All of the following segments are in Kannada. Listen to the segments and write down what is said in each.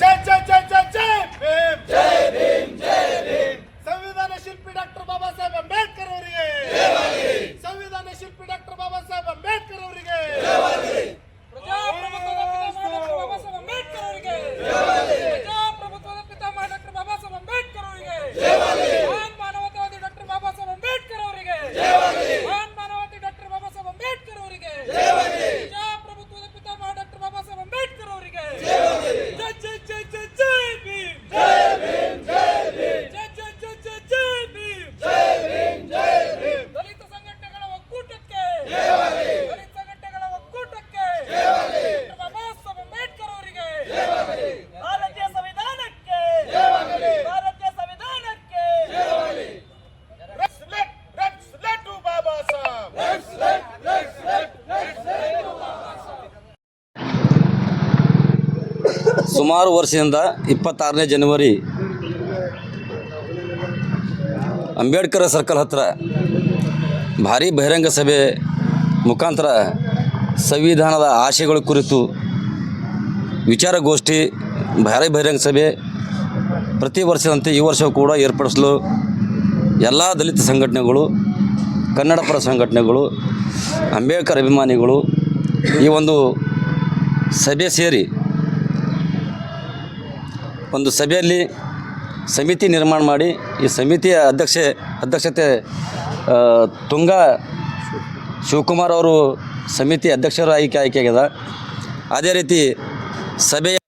ಜೈ ಜೈ ಜೈ ಜೈ ಜೈ ಭೀಮ್ ಜೈ ಭೀಮ್ ಜೈ ಭೀಮ್ ಸಂವಿಧಾನ ಶಿಲ್ಪಿ ಡಾಕ್ಟರ್ ಬಾಬಾ ಸಾಹೇಬ್ ಅಂಬೇಡ್ಕರ್ ಅವರಿಗೆ ಸಂವಿಧಾನ ಶಿಲ್ಪಿ ಡಾಕ್ಟರ್ ಬಾಬಾ ಸಾಹೇಬ್ ಅಂಬೇಡ್ಕರ್ ಅವರಿಗೆ ಪ್ರಜಾಪ್ರಭುತ್ವದ ಪಿತಾಮಹ ಡಾಕ್ಟರ್ ಬಾಬಾ ಸಾಹೇಬ್ ಅಂಬೇಡ್ಕರ್ ಅವರಿಗೆ ಪ್ರಜಾಪ್ರಭುತ್ವದ ಪಿತಾಮಹ ಡಾಕ್ಟರ್ ಬಾಬಾ ಸಾಹೇಬ್ ಅಂಬೇಡ್ಕರ್ ಅವರಿಗೆ ಮಹಾನ್ ಮಾನವತಾವಾದಿ ಡಾಕ್ಟರ್ ಬಾಬಾ ಸಾಹೇಬ್ ಅಂಬೇಡ್ಕರ್ ಅವರಿಗೆ ಮಹಾನ್ ಮಾನವತಾವಾದಿ ಡಾಕ್ಟರ್ ಬಾಬಾ ಸಾಹೇಬ್ ಅಂಬೇಡ್ಕರ್ ಅವರಿಗೆ ಪ್ರಜಾಪ್ರಭುತ್ವದ ಪಿತಾಮಹ ಡಾಕ್ಟರ್ ಬಾಬಾ ಸಾಹೇಬ್ ಅಂಬೇಡ್ಕರ್ ಅವರಿಗೆ ಜೈ ಜೈ ಜೈ ಜೈ ಜೈ ಭೀಮ್ ಜೈ ಭೀಮ್ ಜೈ ಭೀಮ್ ಜೈ ಜೈ ಜೈ ಜೈ ಜೈ ಭೀಮ್ ಜೈ ಭೀಮ್ ಜೈ ಭೀಮ್ ದಲಿತ ಸಂಘಟನೆಗಳ ಒಕ್ಕೂಟಕ್ಕೆ ದಲಿತ ಸಂಘಟನೆಗಳ ಒಕ್ಕೂಟಕ್ಕೆ ಡಾಕ್ಟರ್ ಬಾಬಾ ಸಾಹೇಬ್ ಅಂಬೇಡ್ಕರ್ ಅವರಿಗೆ ಭಾರತೀಯ ಸಂವಿಧಾನಕ್ಕೆ ಭಾರತೀಯ ಸಂವಿಧಾನಕ್ಕೆ Let's let let's let to Baba Saheb let's let let's let ಸುಮಾರು ವರ್ಷದಿಂದ ಇಪ್ಪತ್ತಾರನೇ ಜನವರಿ ಅಂಬೇಡ್ಕರ್ ಸರ್ಕಲ್ ಹತ್ರ ಭಾರಿ ಬಹಿರಂಗ ಸಭೆ ಮುಖಾಂತರ ಸಂವಿಧಾನದ ಆಶಯಗಳ ಕುರಿತು ವಿಚಾರಗೋಷ್ಠಿ, ಭಾರಿ ಬಹಿರಂಗ ಸಭೆ. ಪ್ರತಿ ವರ್ಷದಂತೆ ಈ ವರ್ಷವೂ ಕೂಡ ಏರ್ಪಡಿಸಲು ಎಲ್ಲ ದಲಿತ ಸಂಘಟನೆಗಳು ಕನ್ನಡ ಪರ ಸಂಘಟನೆಗಳು, ಅಂಬೇಡ್ಕರ್ ಅಭಿಮಾನಿಗಳು ಈ ಒಂದು ಸಭೆ ಸೇರಿ ಒಂದು ಸಭೆಯಲ್ಲಿ ಸಮಿತಿ ನಿರ್ಮಾಣ ಮಾಡಿ, ಈ ಸಮಿತಿಯ ಅಧ್ಯಕ್ಷೆ, ಅಧ್ಯಕ್ಷತೆ ತುಂಗ ಶಿವಕುಮಾರ್ ಅವರು ಸಮಿತಿ ಅಧ್ಯಕ್ಷರು ಆಯ್ಕೆ ಆಯ್ಕೆಯಾಗ್ಯದ ಅದೇ ರೀತಿ ಸಭೆಯ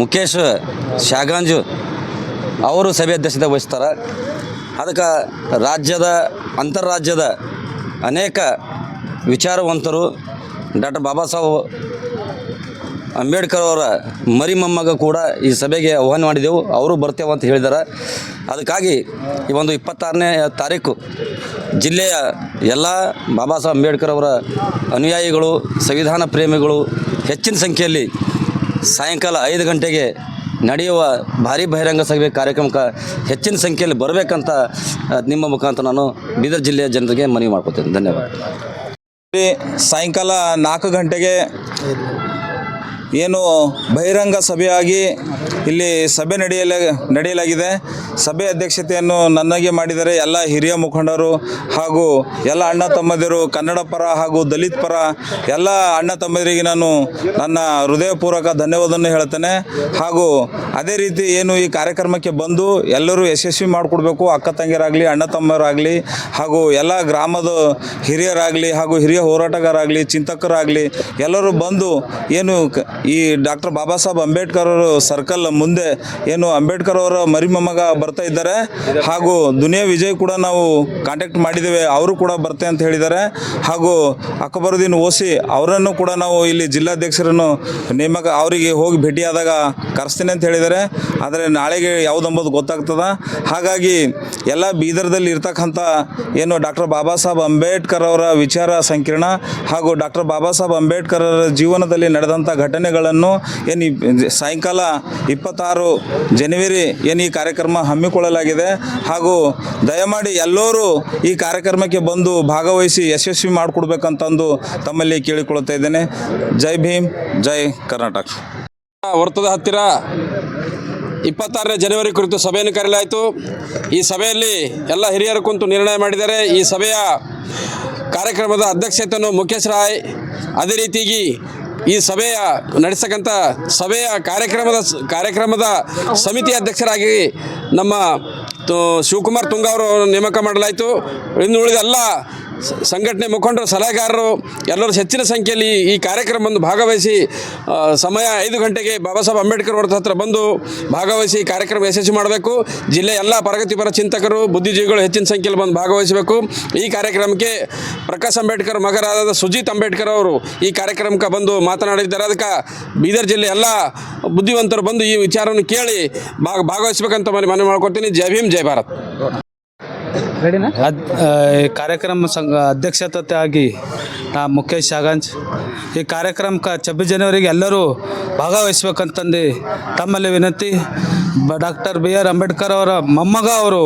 ಮುಖೇಶ್ ಶಾಗಾಂಜು ಅವರು ಸಭೆ ಅಧ್ಯಕ್ಷತೆ ವಹಿಸ್ತಾರೆ. ಅದಕ್ಕೆ ರಾಜ್ಯದ ಅಂತರಾಜ್ಯದ ಅನೇಕ ವಿಚಾರವಂತರು ಡಾಕ್ಟರ್ ಬಾಬಾ ಸಾಹೇಬ್ ಅಂಬೇಡ್ಕರ್ ಅವರ ಮರಿ ಮೊಮ್ಮಗ ಕೂಡ ಈ ಸಭೆಗೆ ಆಹ್ವಾನ ಮಾಡಿದೆವು. ಅವರು ಬರ್ತೇವೆ ಅಂತ ಹೇಳಿದ್ದಾರೆ. ಅದಕ್ಕಾಗಿ ಈ ಒಂದು ಇಪ್ಪತ್ತಾರನೇ ತಾರೀಕು ಜಿಲ್ಲೆಯ ಎಲ್ಲ ಬಾಬಾ ಸಾಹೇಬ್ ಅಂಬೇಡ್ಕರ್ ಅವರ ಅನುಯಾಯಿಗಳು, ಸಂವಿಧಾನ ಪ್ರೇಮಿಗಳು ಹೆಚ್ಚಿನ ಸಂಖ್ಯೆಯಲ್ಲಿ ಸಾಯಂಕಾಲ ಐದು ಗಂಟೆಗೆ ನಡೆಯುವ ಭಾರಿ ಬಹಿರಂಗ ಸಭೆ ಕಾರ್ಯಕ್ರಮಕ್ಕೆ ಹೆಚ್ಚಿನ ಸಂಖ್ಯೆಯಲ್ಲಿ ಬರಬೇಕಂತ ನಿಮ್ಮ ಮುಖಾಂತರ ನಾನು ಬೀದರ್ ಜಿಲ್ಲೆಯ ಜನರಿಗೆ ಮನವಿ ಮಾಡ್ಕೋತೇನೆ. ಧನ್ಯವಾದ. ಸಾಯಂಕಾಲ ನಾಲ್ಕು ಗಂಟೆಗೆ ಏನು ಬಹಿರಂಗ ಸಭೆಯಾಗಿ ಇಲ್ಲಿ ಸಭೆ ನಡೆಯಲ, ನಡೆಯಲಾಗಿದೆ. ಸಭೆ ಅಧ್ಯಕ್ಷತೆಯನ್ನು ನನಗೆ ಮಾಡಿದರೆ ಎಲ್ಲ ಹಿರಿಯ ಮುಖಂಡರು ಹಾಗೂ ಎಲ್ಲ ಅಣ್ಣ ತಮ್ಮದಿರು, ಕನ್ನಡ ಪರ ಹಾಗೂ ದಲಿತ ಪರ ಎಲ್ಲ ಅಣ್ಣ ತಮ್ಮದಿರಿಗೆ ನಾನು ನನ್ನ ಹೃದಯಪೂರ್ವಕ ಧನ್ಯವಾದವನ್ನು ಹೇಳ್ತೇನೆ. ಹಾಗೂ ಅದೇ ರೀತಿ ಏನು ಈ ಕಾರ್ಯಕ್ರಮಕ್ಕೆ ಬಂದು ಎಲ್ಲರೂ ಯಶಸ್ವಿ ಮಾಡಿಕೊಡ್ಬೇಕು. ಅಕ್ಕ ತಂಗಿಯರಾಗಲಿ, ಅಣ್ಣ ತಮ್ಮರಾಗಲಿ ಹಾಗೂ ಎಲ್ಲ ಗ್ರಾಮದ ಹಿರಿಯರಾಗಲಿ ಹಾಗೂ ಹಿರಿಯ ಹೋರಾಟಗಾರಾಗಲಿ ಚಿಂತಕರಾಗಲಿ ಎಲ್ಲರೂ ಬಂದು ಏನು ಈ ಡಾಕ್ಟರ್ ಬಾಬಾ ಸಾಹೇಬ್ ಅಂಬೇಡ್ಕರ್ ಅವರು ಸರ್ಕಲ್ ಮುಂದೆ ಏನು ಅಂಬೇಡ್ಕರ್ ಅವರ ಮರಿಮೊಮ್ಮಗ ಬರ್ತಾ ಇದ್ದಾರೆ. ಹಾಗೂ ದುನಿಯಾ ವಿಜಯ್ ಕೂಡ ನಾವು ಕಾಂಟ್ಯಾಕ್ಟ್ ಮಾಡಿದ್ದೇವೆ. ಅವರು ಕೂಡ ಬರ್ತೆ ಅಂತ ಹೇಳಿದ್ದಾರೆ. ಹಾಗೂ ಅಕ್ಬರುದ್ದೀನ್ ಓಸಿ ಅವರನ್ನು ಕೂಡ ನಾವು ಇಲ್ಲಿ ಜಿಲ್ಲಾಧ್ಯಕ್ಷರನ್ನು ನೇಮಕ ಅವರಿಗೆ ಹೋಗಿ ಭೇಟಿಯಾದಾಗ ಕರೆಸ್ತೀನಿ ಅಂತ ಹೇಳಿದ್ದಾರೆ. ಆದರೆ ನಾಳೆಗೆ ಯಾವುದಂಬುದು ಗೊತ್ತಾಗ್ತದ. ಹಾಗಾಗಿ ಎಲ್ಲ ಬೀದರ್ದಲ್ಲಿ ಇರ್ತಕ್ಕಂಥ ಏನು ಡಾಕ್ಟರ್ ಬಾಬಾ ಸಾಹೇಬ್ ಅಂಬೇಡ್ಕರ್ ಅವರ ವಿಚಾರ ಸಂಕಿರಣ ಹಾಗೂ ಡಾಕ್ಟರ್ ಬಾಬಾ ಸಾಹೇಬ್ ಅಂಬೇಡ್ಕರ್ ಅವರ ಜೀವನದಲ್ಲಿ ನಡೆದಂಥ ಘಟನೆಗಳನ್ನು ಏನು ಸಾಯಂಕಾಲ ಇಪ್ಪತ್ತಾರು ಜನವರಿ ಏನು ಈ ಕಾರ್ಯಕ್ರಮ ಹಮ್ಮಿಕೊಳ್ಳಲಾಗಿದೆ. ಹಾಗೂ ದಯಮಾಡಿ ಎಲ್ಲರೂ ಈ ಕಾರ್ಯಕ್ರಮಕ್ಕೆ ಬಂದು ಭಾಗವಹಿಸಿ ಯಶಸ್ವಿ ಮಾಡಿಕೊಡ್ಬೇಕಂತಂದು ತಮ್ಮಲ್ಲಿ ಕೇಳಿಕೊಳ್ಳುತ್ತಾ ಇದ್ದೇನೆ. ಜೈ ಭೀಮ್, ಜೈ ಕರ್ನಾಟಕ. ವರ್ತದ ಹತ್ತಿರ ಇಪ್ಪತ್ತಾರನೇ ಜನವರಿ ಕುರಿತು ಸಭೆಯನ್ನು ಕರೆಯಲಾಯಿತು. ಈ ಸಭೆಯಲ್ಲಿ ಎಲ್ಲ ಹಿರಿಯರು ಕುಂತು ನಿರ್ಣಯ ಮಾಡಿದ್ದಾರೆ ಈ ಸಭೆಯ ಕಾರ್ಯಕ್ರಮದ ಅಧ್ಯಕ್ಷತೆಯನ್ನು ಮುಖೇಶ್ ರಾಯ್ ಅದೇ ರೀತಿಯಾಗಿ ಈ ಸಭೆಯ ನಡೆಸಕ್ಕಂಥ ಸಭೆಯ ಕಾರ್ಯಕ್ರಮದ ಕಾರ್ಯಕ್ರಮದ ಸಮಿತಿ ಅಧ್ಯಕ್ಷರಾಗಿ ನಮ್ಮ ಶಿವಕುಮಾರ್ ತುಂಗ ಅವರು ನೇಮಕ ಮಾಡಲಾಯಿತು. ಇನ್ನು ಉಳಿದ ಎಲ್ಲ ಸ- ಸಂಘಟನೆ ಮುಖಂಡರು, ಸಲಹೆಗಾರರು ಎಲ್ಲರೂ ಹೆಚ್ಚಿನ ಸಂಖ್ಯೆಯಲ್ಲಿ ಈ ಕಾರ್ಯಕ್ರಮವನ್ನು ಭಾಗವಹಿಸಿ ಸಮಯ ಐದು ಗಂಟೆಗೆ ಬಾಬಾ ಸಾಹೇಬ್ ಅಂಬೇಡ್ಕರ್ ಅವ್ರ ಹತ್ರ ಬಂದು ಭಾಗವಹಿಸಿ ಕಾರ್ಯಕ್ರಮ ಯಶಸ್ವಿ ಮಾಡಬೇಕು. ಜಿಲ್ಲೆ ಎಲ್ಲ ಪ್ರಗತಿಪರ ಚಿಂತಕರು, ಬುದ್ಧಿಜೀವಿಗಳು ಹೆಚ್ಚಿನ ಸಂಖ್ಯೆಯಲ್ಲಿ ಬಂದು ಭಾಗವಹಿಸಬೇಕು. ಈ ಕಾರ್ಯಕ್ರಮಕ್ಕೆ ಪ್ರಕಾಶ್ ಅಂಬೇಡ್ಕರ್ ಮಗರಾದ ಸುಜಿತ್ ಅಂಬೇಡ್ಕರ್ ಅವರು ಈ ಕಾರ್ಯಕ್ರಮಕ್ಕೆ ಬಂದು ಮಾತನಾಡಿದ್ದಾರೆ. ಅದಕ್ಕೆ ಬೀದರ್ ಜಿಲ್ಲೆ ಎಲ್ಲ ಬುದ್ಧಿವಂತರು ಬಂದು ಈ ವಿಚಾರವನ್ನು ಕೇಳಿ ಭಾಗ, ಭಾಗವಹಿಸಬೇಕಂತ ಮನೆ, ಮನವಿ ಮಾಡ್ಕೊತೀನಿ ಜೈ ಭೀಮ್, ಜೈ ಭಾರತ್. ಈ ಕಾರ್ಯಕ್ರಮ ಸಂಘ ಅಧ್ಯಕ್ಷತೆ ಆಗಿ ನಾ ಮುಖೇಶ್ ಶಾಗಂಜ್. ಈ ಕಾರ್ಯಕ್ರಮಕ್ಕೆ ಛಬ್ಬೀಸ್ ಜನವರಿಗೆ ಎಲ್ಲರೂ ಭಾಗವಹಿಸ್ಬೇಕಂತಂದು ತಮ್ಮಲ್ಲಿ ವಿನಂತಿ. ಡಾಕ್ಟರ್ ಬಿ ಆರ್ ಅಂಬೇಡ್ಕರ್ ಅವರ ಮೊಮ್ಮಗ ಅವರು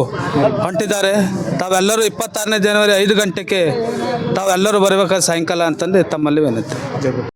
ಹೊಂಟಿದ್ದಾರೆ. ತಾವೆಲ್ಲರೂ ಇಪ್ಪತ್ತಾರನೇ ಜನವರಿ ಐದು ಗಂಟೆಗೆ ತಾವೆಲ್ಲರೂ ಬರಬೇಕಾದ ಸಾಯಂಕಾಲ ಅಂತಂದು ತಮ್ಮಲ್ಲಿ ವಿನಂತಿ.